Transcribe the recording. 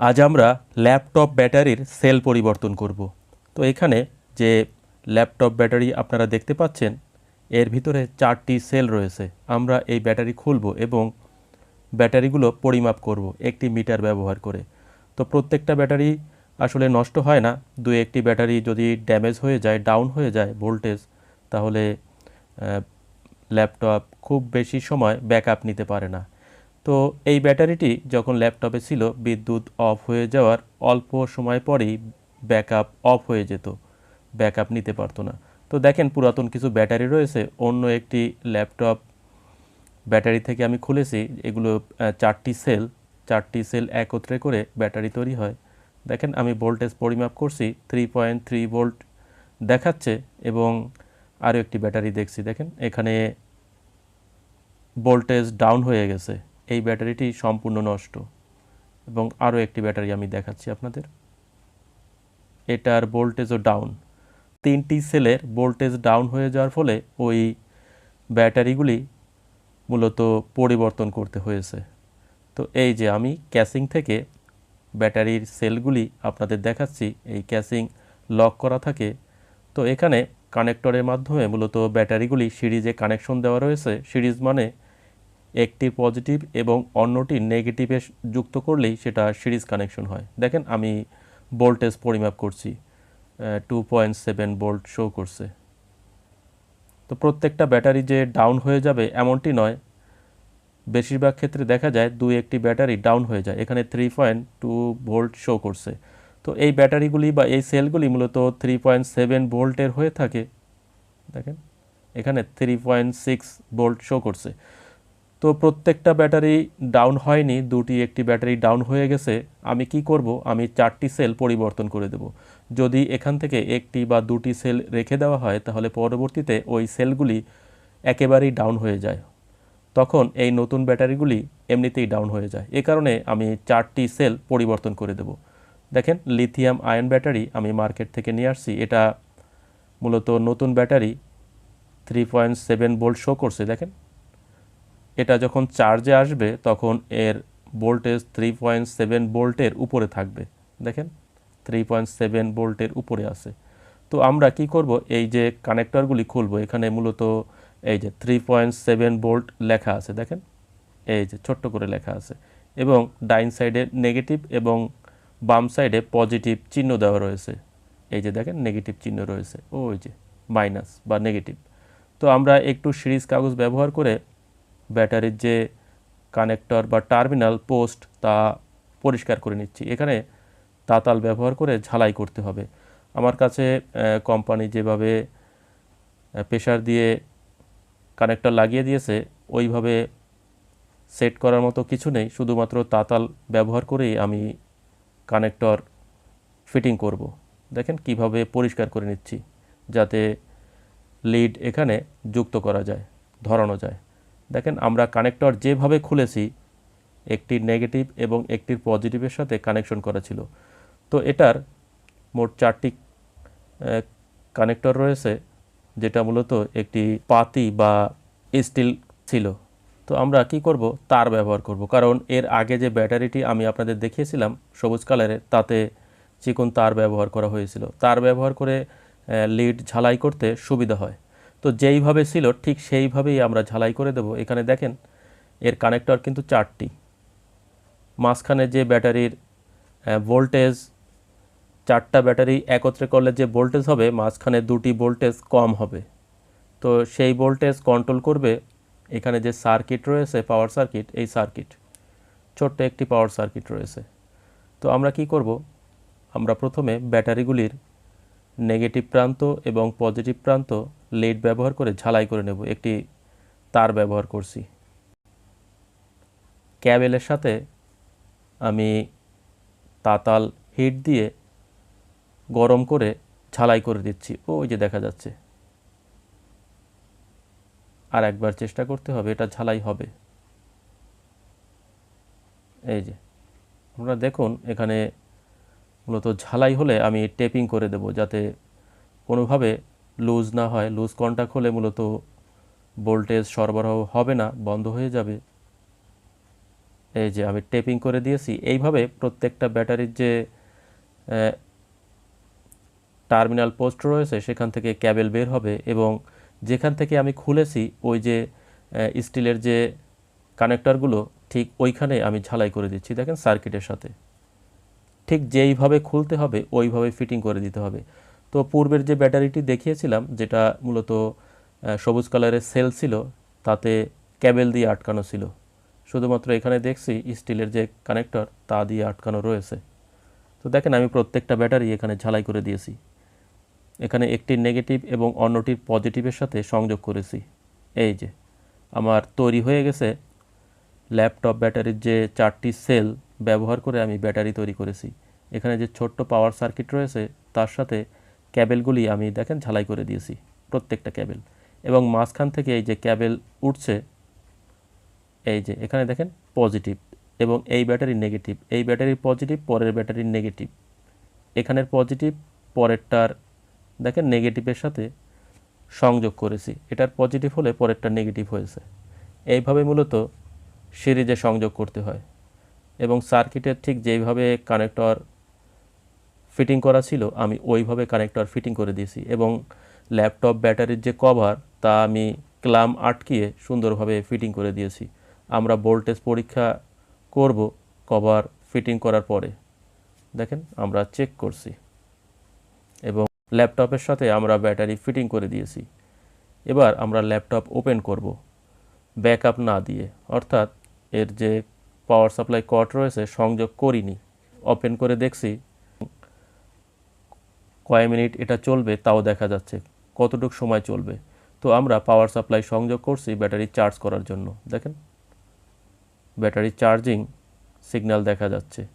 আজ আমরা ল্যাপটপ ব্যাটারির সেল পরিবর্তন করব। তো এখানে যে ল্যাপটপ ব্যাটারি আপনারা দেখতে পাচ্ছেন, এর ভিতরে চারটি সেল রয়েছে। আমরা এই ব্যাটারি খুলব এবং ব্যাটারিগুলো পরিমাপ করব একটি মিটার ব্যবহার করে। তো প্রত্যেকটা ব্যাটারি আসলে নষ্ট হয় না। দু একটি ব্যাটারি যদি ড্যামেজ হয়ে যায়, ডাউন হয়ে যায় ভোল্টেজ, তাহলে ল্যাপটপ খুব বেশি সময় ব্যাকআপ নিতে পারে না। তো এই ব্যাটারিটি যখন ল্যাপটপে ছিল, বিদ্যুৎ অফ হয়ে যাওয়ার অল্প সময় পরেই ব্যাকআপ অফ হয়ে যেত। ব্যাকআপ নিতে পারতো না। তো দেখেন, পুরাতন কিছু ব্যাটারি রয়েছে, অন্য একটি ল্যাপটপ ব্যাটারি থেকে আমি খুলেছি, এগুলো চারটি সেল চারটি সেল একত্রে করে ব্যাটারি তৈরি হয়। দেখেন, আমি ভোল্টেজ পরিমাপ করছি থ্রি পয়েন্ট থ্রি ভোল্ট দেখাচ্ছে এবং আরও একটি ব্যাটারি দেখছি। দেখেন, এখানে ভোল্টেজ ডাউন হয়ে গেছে। এই ব্যাটারিটি সম্পূর্ণ নষ্ট। এবং আরও একটি ব্যাটারি আমি দেখাচ্ছি আপনাদের। এটার ভোল্টেজও ডাউন তিনটি সেলের ভোল্টেজ ডাউন হয়ে যাওয়ার ফলে ওই ব্যাটারিগুলি মূলত পরিবর্তন করতে হয়েছে। তো এই যে আমি ক্যাসিং থেকে ব্যাটারির সেলগুলি আপনাদের দেখাচ্ছি, এই ক্যাসিং লক করা থাকে, তো এখানে কানেক্টরের মাধ্যমে মূলত ব্যাটারিগুলি সিরিজে কানেকশন দেওয়া রয়েছে। সিরিজ মানে একটি পজিটিভ এবং অন্যটি নেগেটিভে যুক্ত করলেই সেটা সিরিজ কানেকশন হয়। দেখেন আমি ভোল্টেজ পরিমাপ করছি two point seven volt show করছে। তো প্রত্যেকটা ব্যাটারি যে ডাউন হয়ে যাবে এমনটি নয়। বেশিরভাগ ক্ষেত্রে দেখা যায় দুই একটি ব্যাটারি ডাউন হয়ে যায়, এখানে three point two volt show করছে। তো এই ব্যাটারিগুলি বা এই সেলগুলি মূলত থ্রি পয়েন্ট সেভেন ভোল্টের হয়ে থাকে। দেখেন, এখানে three point six volt show করছে। তো প্রত্যেকটা ব্যাটারি ডাউন হয়নি, দুটি, একটি ব্যাটারি ডাউন হয়ে গেছে, আমি কি করব? আমি চারটি সেল পরিবর্তন করে দেব। যদি এখান থেকে একটি বা দুটি সেল রেখে দেওয়া হয়, তাহলে পরবর্তীতে ওই সেলগুলি একেবারেই ডাউন হয়ে যায়। তখন এই নতুন ব্যাটারিগুলি এমনিতেই ডাউন হয়ে যায়। এ কারণে আমি চারটি সেল পরিবর্তন করে দেব। দেখেন, লিথিয়াম আয়ন ব্যাটারি আমি মার্কেট থেকে নিয়ে আসছি। এটা মূলত নতুন battery, three point seven volt show করছে। দেখেন এটা যখন চার্জে আসবে, তখন এর ভোল্টেজ থ্রি পয়েন্ট সেভেন ভোল্টের উপরে থাকবে। দেখেন থ্রি পয়েন্ট সেভেন ভোল্টের উপরে আছে। তো আমরা কি করব? এই যে কানেক্টরগুলি খুলব, এখানে মূলত এই যে থ্রি পয়েন্ট সেভেন ভোল্ট লেখা আছে, দেখেন। এই যে ছোট্ট করে লেখা আছে। এবং ডাইন সাইডে নেগেটিভ এবং বাম সাইডে পজিটিভ চিহ্ন দেওয়া রয়েছে। এই যে দেখেন নেগেটিভ চিহ্ন রয়েছে। ও ওই যে মাইনাস বা নেগেটিভ তো আমরা একটু সিরিজ কাগজ ব্যবহার করে ব্যাটারির যে কানেক্টর বা টার্মিনাল পোস্ট তা পরিষ্কার করে নিচ্ছি। এখানে তাতাল ব্যবহার করে ঝালাই করতে হবে। আমার কাছে কোম্পানি যেভাবে প্রেশার দিয়ে কানেক্টর লাগিয়ে দিয়েছে, ওইভাবে সেট করার মতো কিছু নেই। শুধুমাত্র তাতাল ব্যবহার করেই আমি কানেক্টর ফিটিং করব। দেখেন কীভাবে পরিষ্কার করে নিচ্ছি, যাতে লিড এখানে যুক্ত করা যায়, ধরানো যায়। দেখেন, আমরা কানেক্টর যেভাবে খুলেছি, একটি নেগেটিভ এবং একটির পজিটিভের সাথে কানেকশন করা ছিল তো এটার মোট চারটি কানেক্টর রয়েছে, যেটা মূলত একটি পাতি বা স্টিল ছিল। তো আমরা কি করব? তার ব্যবহার করব। কারণ এর আগে যে ব্যাটারিটি আমি আপনাদের দেখিয়েছিলাম, সবুজ কালারের, তাতে চিকন তার ব্যবহার করা হয়েছিল। তার ব্যবহার করে লিড ঝালাই করতে সুবিধা হয়। তো যেইভাবে ছিল, ঠিক সেইভাবেই আমরা ঝালাই করে দেব। এখানে দেখেন, এর কানেক্টর কিন্তু চারটি। মাঝখানে যে ব্যাটারির ভোল্টেজ চারটা ব্যাটারি একত্রে করলে যে ভোল্টেজ হবে, মাঝখানে দুটি ভোল্টেজ কম হবে। তো সেই ভোল্টেজ কন্ট্রোল করবে এখানে যে সার্কিট রয়েছে পাওয়ার সার্কিট এই সার্কিট ছোট্ট একটি পাওয়ার সার্কিট রয়েছে। তো আমরা কি করব? আমরা প্রথমে ব্যাটারিগুলির নেগেটিভ প্রান্ত এবং পজিটিভ প্রান্ত লিড ব্যবহার করে ঝালাই করে নেব। একটি তার ব্যবহার করছি। ক্যাবেলের সাথে আমি তাতাল হিট দিয়ে গরম করে ঝালাই করে দিচ্ছি। ওই যে দেখা যাচ্ছে। আর একবার চেষ্টা করতে হবে, এটা ঝালাই হবে। এই যে, আপনারা দেখুন, এখানে মূলত ঝালাই হলে আমি টেপিং করে দেব যাতে কোনোভাবে লুজ না হয়, লুজ কন্টাক্ট হলে মূলত ভোল্টেজ সরবরাহ হবে না, বন্ধ হয়ে যাবে। এই যে আমি টেপিং করে দিয়েছি, এইভাবে প্রত্যেকটা ব্যাটারির যে টার্মিনাল পোস্ট রয়েছে, সেখান থেকে ক্যাবেল বের হবে এবং যেখান থেকে আমি খুলেছি, ওই যে স্টিলের যে কানেক্টরগুলো ঠিক ওইখানে আমি ঝালাই করে দিচ্ছি, দেখেন সার্কিটের সাথে। ঠিক যেইভাবে খুলতে হবে, ওইভাবে ফিটিং করে দিতে হবে। তো পূর্বের যে ব্যাটারিটি দেখিয়েছিলাম, যেটা মূলত সবুজ কালারের সেল ছিল, তাতে ক্যাবেল দিয়ে আটকানো ছিল। শুধুমাত্র এখানে দেখছি স্টিলের যে কানেক্টর, তা দিয়ে আটকানো রয়েছে। তো দেখেন, আমি প্রত্যেকটা ব্যাটারি এখানে ঝালাই করে দিয়েছি। এখানে একটি নেগেটিভ এবং অন্যটির পজিটিভের সাথে সংযোগ করেছি। এই যে, আমার তৈরি হয়ে গেছে ল্যাপটপ ব্যাটারির যে চারটি সেল, ব্যবহার করে আমি ব্যাটারি তৈরি করেছি। এখানে যে ছোট্ট পাওয়ার সার্কিট রয়েছে, তার সাথে ক্যাবেলগুলি আমি দেখেন ঝালাই করে দিয়েছি, প্রত্যেকটা ক্যাবেল। এবং মাঝখান থেকে এই যে ক্যাবেল উঠছে, এই যে এখানে দেখেন পজিটিভ এবং এই ব্যাটারি নেগেটিভ, এই ব্যাটারির পজিটিভ, পরের ব্যাটারির নেগেটিভ। এখানের পজিটিভ, পরেরটার দেখেন নেগেটিভের সাথে সংযোগ করেছি। এটার পজিটিভ হলে পরেরটা নেগেটিভ হয়েছে। এইভাবে মূলত সিরিজে সংযোগ করতে হয়। এবং সার্কিটের ঠিক যেইভাবে কানেক্টর ফিটিং করা ছিল, আমি ওইভাবে কানেক্টর ফিটিং করে দিয়েছি এবং ল্যাপটপ ব্যাটারির যে কভার তা আমি ক্লাম আটকিয়ে সুন্দরভাবে ফিটিং করে দিয়েছি। আমরা ভোল্টেজ পরীক্ষা করব কভার ফিটিং করার পরে। দেখেন, আমরা চেক করছি এবং ল্যাপটপের সাথে আমরা ব্যাটারি ফিটিং করে দিয়েছি। এবার আমরা ল্যাপটপ ওপেন করব ব্যাকআপ না দিয়ে। অর্থাৎ এর যে পাওয়ার সাপ্লাই কট রয়েছে, সংযোগ করিনি। ওপেন করে দেখছি কয় মিনিট এটা চলবে তাও দেখা যাচ্ছে কতটুকু সময় চলবে। তো আমরা পাওয়ার সাপ্লাই সংযোগ করছি ব্যাটারি চার্জ করার জন্য। দেখেন? ব্যাটারি চার্জিং সিগন্যাল দেখা যাচ্ছে।